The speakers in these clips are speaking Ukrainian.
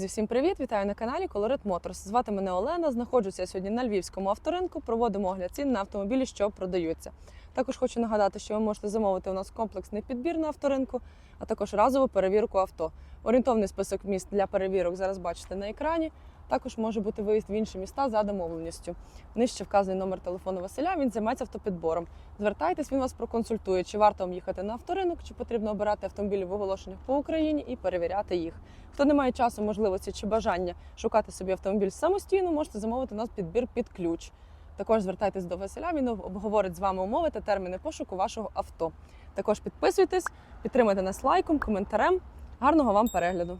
Друзі, всім привіт! Вітаю на каналі Colorit Motors. Звати мене Олена. Знаходжуся сьогодні на львівському авторинку. Проводимо огляд цін на автомобілі, що продаються. Також хочу нагадати, що ви можете замовити у нас комплексний підбір на авторинку, а також разову перевірку авто. Орієнтовний список міст для перевірок зараз бачите на екрані. Також може бути виїзд в інші міста за домовленістю. Нижче вказаний номер телефону Василя. Він займається автопідбором. Звертайтесь, він вас проконсультує, чи варто вам їхати на авторинок, чи потрібно обирати автомобілі в оголошеннях по Україні і перевіряти їх. Хто не має часу, можливості чи бажання шукати собі автомобіль самостійно, можете замовити у нас підбір під ключ. Також звертайтесь до Василя, він обговорить з вами умови та терміни пошуку вашого авто. Також підписуйтесь, підтримайте нас лайком, коментарем. Гарного вам перегляду!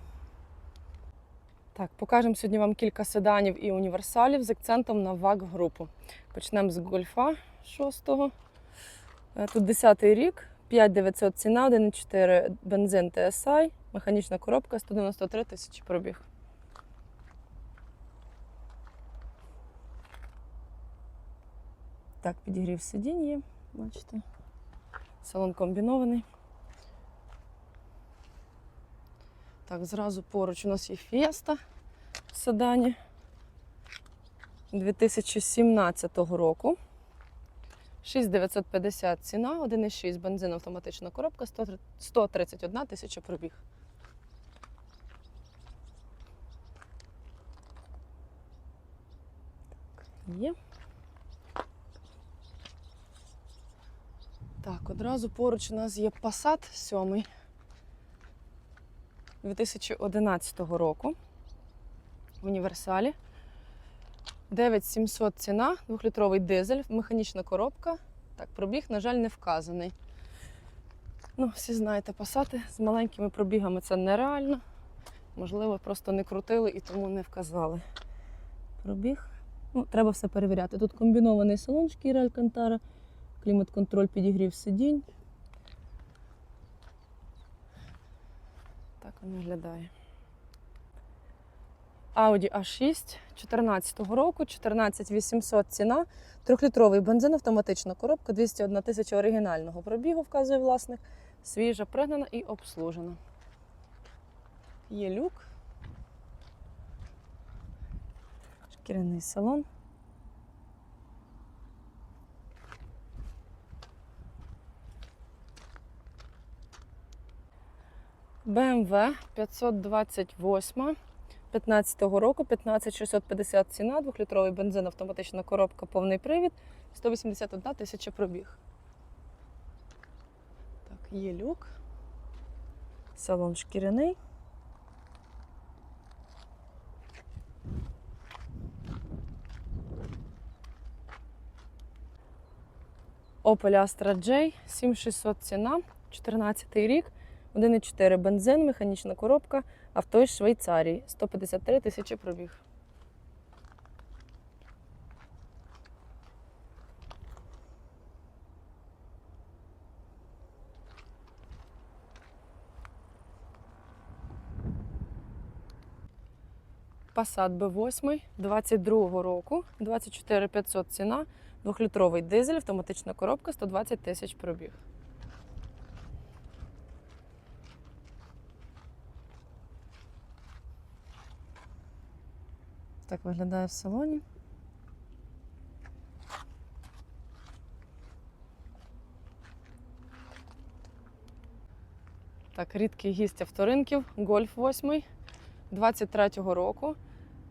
Так, покажемо сьогодні вам кілька седанів і універсалів з акцентом на ваг групу. Почнемо з гольфа 6-го. Тут 10-й рік, 5900 ціна, 1,4 бензин TSI, механічна коробка, 193 тисячі пробіг. Так, підігрів сидінь є, бачите. Салон комбінований. Так, зразу поруч у нас є в седані 2017 року. 6950 ціна, 1,6 бензин автоматична коробка, 131 тисяча пробіг. Так, є. Так, одразу поруч у нас є Passat 7 2011 року в універсалі. 9700 ціна, 2-літровий дизель, механічна коробка. Так, пробіг, на жаль, не вказаний. Ну, всі знаєте, пасати з маленькими пробігами це нереально. Можливо, просто не крутили і тому не вказали. Пробіг. Ну, треба все перевіряти. Тут комбінований салон шкіра Алькантара, клімат-контроль підігрів сидінь. Так він виглядає. Audi A6 14 року, 14800 ціна, 3-літровий бензин, автоматична коробка, 201 тисяча оригінального пробігу, вказує власник. Свіжа, пригнана і обслужена. Є люк. Шкіряний салон. BMW 528 15-го року, 15650 ціна, 2-літровий бензин, автоматична коробка, повний привід, 181 тисяча пробіг. Так, є люк. Салон шкіряний. Opel Astra J, 7600 ціна, 14 рік. 1,4 бензин, механічна коробка, авто із Швейцарії. 153 тисячі пробіг. Passat B8 22 року, 24 500 ціна, 2-літровий дизель, автоматична коробка, 120 тисяч пробіг. Так виглядає в салоні. Так, рідкий гість авторинків, Гольф 8 23-го року.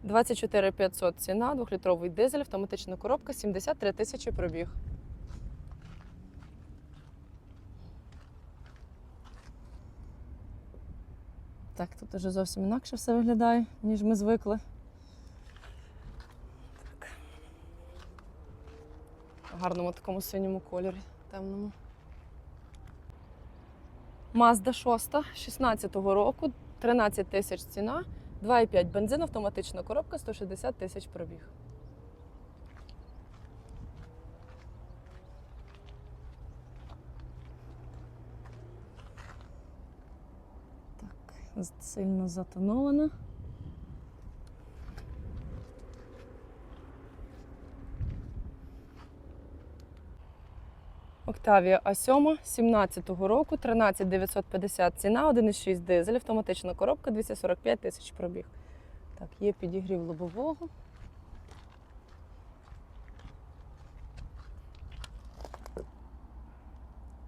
24 500 ціна, 2-літровий дизель, автоматична коробка, 73 тисячі пробіг. Так, тут уже зовсім інакше все виглядає, ніж ми звикли. Гарному такому синьому кольорі, темному. Mazda 6 16-го року, 13 тисяч ціна, 2,5 бензин, автоматична коробка, 160 тисяч пробіг. Так, сильно затонована. Octavia A7 17-го року, 13 950 ціна, 1,6 дизель, автоматична коробка, 245 тисяч пробіг. Так, є підігрів лобового.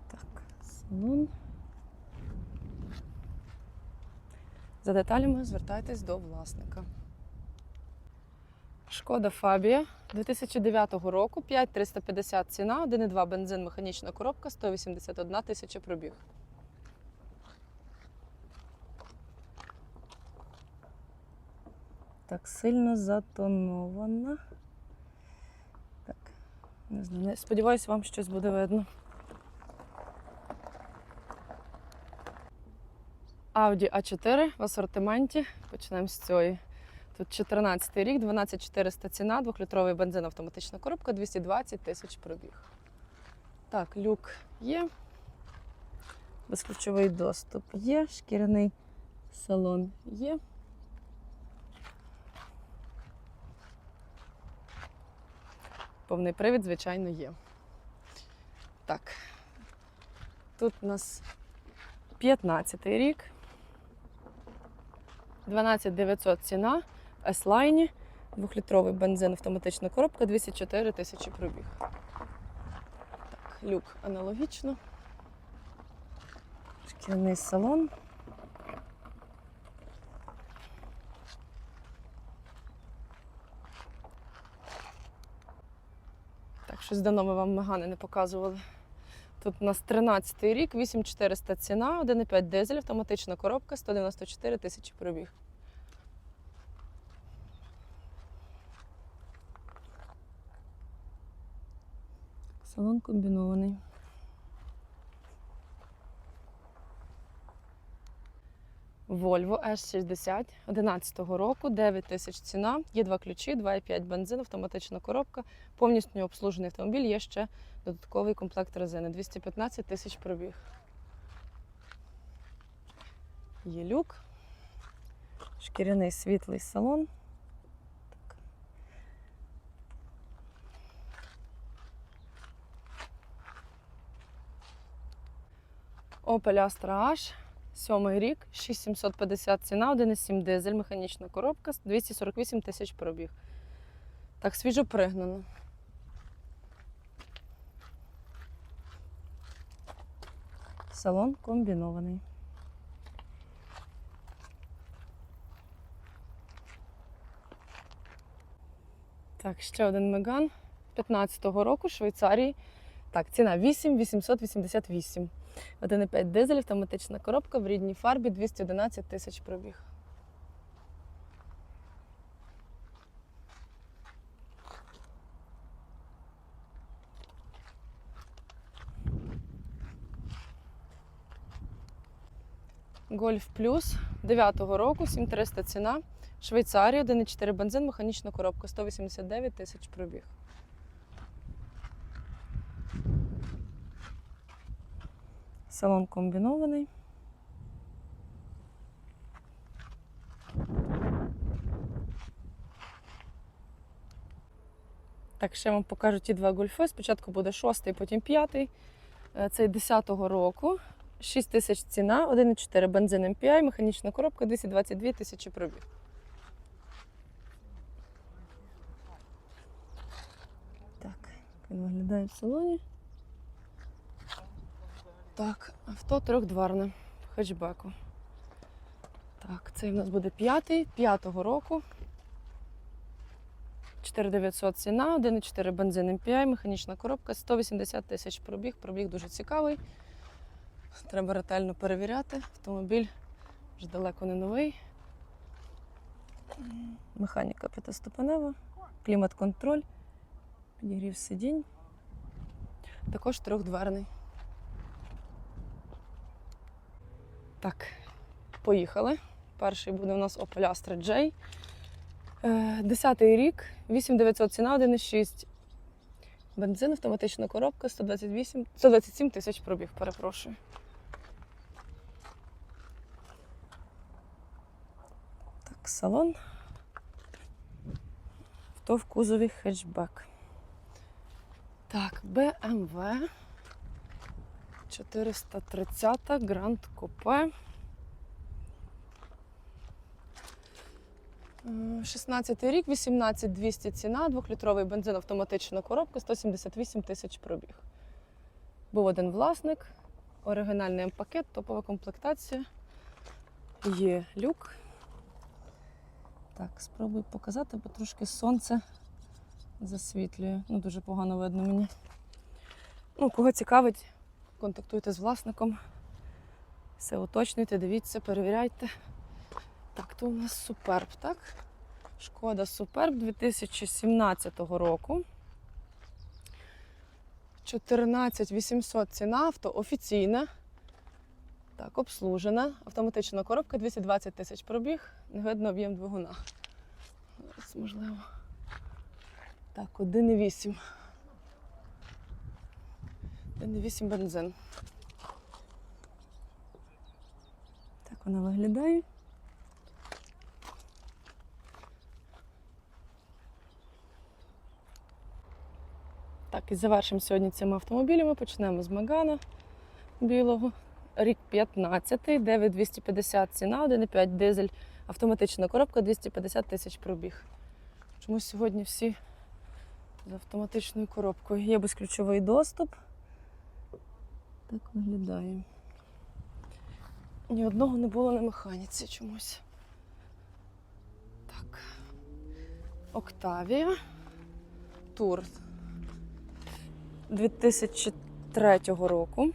Так, салон. За деталями звертайтесь до власника. Шкода Фабія 2009 року, 5350 ціна, 1,2 бензин, механічна коробка, 181 тисяча пробіг. Так, сильно затонована. Так, не знаю, сподіваюсь, вам щось буде видно. Audi A4 в асортименті. Почнемо з цієї. Тут 14 рік, 12400 ціна, 2-літровий бензин, автоматична коробка, 220 тисяч пробіг. Так, люк є. Безключовий доступ є, шкіряний салон є. Повний привід, звичайно, є. Так. Тут у нас 15 рік. 12900 ціна, S-Line, 2-літровий бензин, автоматична коробка, 204 тисячі пробіг. Так, люк аналогічно. Шкіряний салон. Так, щось давно ми вам мегани не показували. Тут у нас 13 й рік, 8400 ціна, 1,5 дизель, автоматична коробка, 194 тисячі пробіг. Салон комбінований. Volvo S60 11 року, 9 тисяч ціна, є два ключі, 2,5 бензин, автоматична коробка, повністю обслужений автомобіль, є ще додатковий комплект резини, 215 тисяч пробіг. Є люк, шкіряний світлий салон. Opel Astra H, сьомий рік, 6750 ціна, 1,7 дизель, механічна коробка, 248 тисяч пробіг. Так, свіжо пригнано. Салон комбінований. Так, ще один Меган 15-го року Швейцарії. Так, ціна 8 888. 1,5 дизель, автоматична коробка в рідній фарбі 211 тисяч пробіг. Гольф Плюс 9-го року, 7300 ціна. Швейцарія, 1,4 бензин, механічна коробка, 189 тисяч пробіг. Салон комбінований. Так, ще вам покажу ті два гольфи. Спочатку буде шостий, потім п'ятий. Е, Цей 10-го року. 6 тисяч ціна, 1,4 бензин MPI, механічна коробка, 222 тисячі пробіг. Так, він виглядає в салоні. Так, авто трьохдверне в хетчбеку. Так, цей у нас буде п'ятий, п'ятого року. 4900 ціна, 1,4 бензин MPI, механічна коробка, 180 тисяч пробіг. Пробіг дуже цікавий. Треба ретельно перевіряти. Автомобіль вже далеко не новий. Механіка п'ятиступенева, клімат-контроль, підігрів сидінь. Також трьохдверний. Так, поїхали. Перший буде у нас Opel Astra J. Е, Десятий рік, 8900 ціна, 1,6. Бензин, автоматична коробка, 128, 127 тисяч пробіг, перепрошую. Так, салон. Авто в кузові хетчбек. Так, BMW 430 Grand Coupe. Е, 16 рік, 18 200 ціна, двохлітровий бензин, автоматична коробка, 178 тисяч пробіг. Був один власник, оригінальний М-пакет, топова комплектація. Є люк. Так, спробую показати, бо трошки сонце засвітлює. Ну, дуже погано видно мені. Ну, кого цікавить, контактуйте з власником. Все уточнюйте, дивіться, перевіряйте. Так, то у нас суперб, так? Шкода Суперб 2017 року. 14 800 ціна авто офіційна. Так, обслужена. Автоматична коробка 220 тисяч пробіг. Не видно об'єм двигуна. Зараз, можливо. Так, 1,8. 1,8 бензин. Так вона виглядає. Так, і завершимо сьогодні цими автомобілями. Почнемо з Мегана білого. Рік 15, 9250 ціна, 1,5 дизель, автоматична коробка, 250 тисяч пробіг. Чомусь сьогодні всі з автоматичною коробкою. Є безключовий доступ. Так виглядає. Ні одного не було на механіці чомусь. Так. Октавія. Тур 2003 року.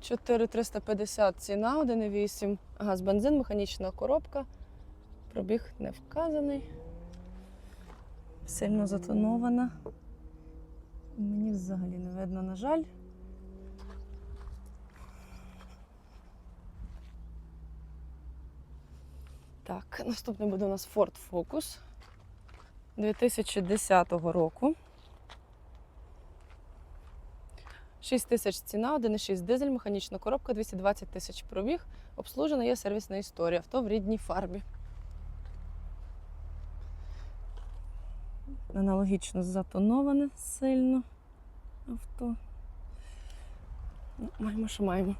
4350 ціна, 1,8 газ бензин, механічна коробка. Пробіг не вказаний. Сильно затонована. Мені взагалі не видно, на жаль. Так, наступний буде у нас Ford Focus 2010 року. 6 тисяч ціна, 1,6 дизель, механічна коробка, 220 тисяч пробіг. Обслужена є сервісна історія. Авто в рідній фарбі. Аналогічно затоноване сильно авто. Ну, маємо, що маємо.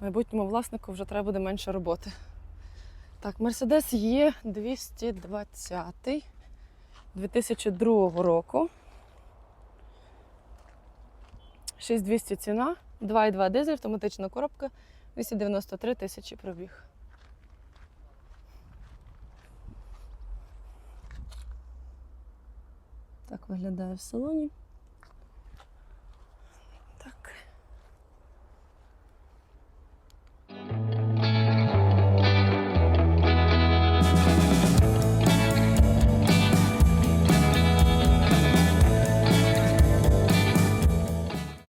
Майбутньому власнику вже треба буде менше роботи. Так, Mercedes є 220 2002 року. 6200 ціна, 2,2 дизель, автоматична коробка, 293 тисячі пробіг. Так виглядає в салоні.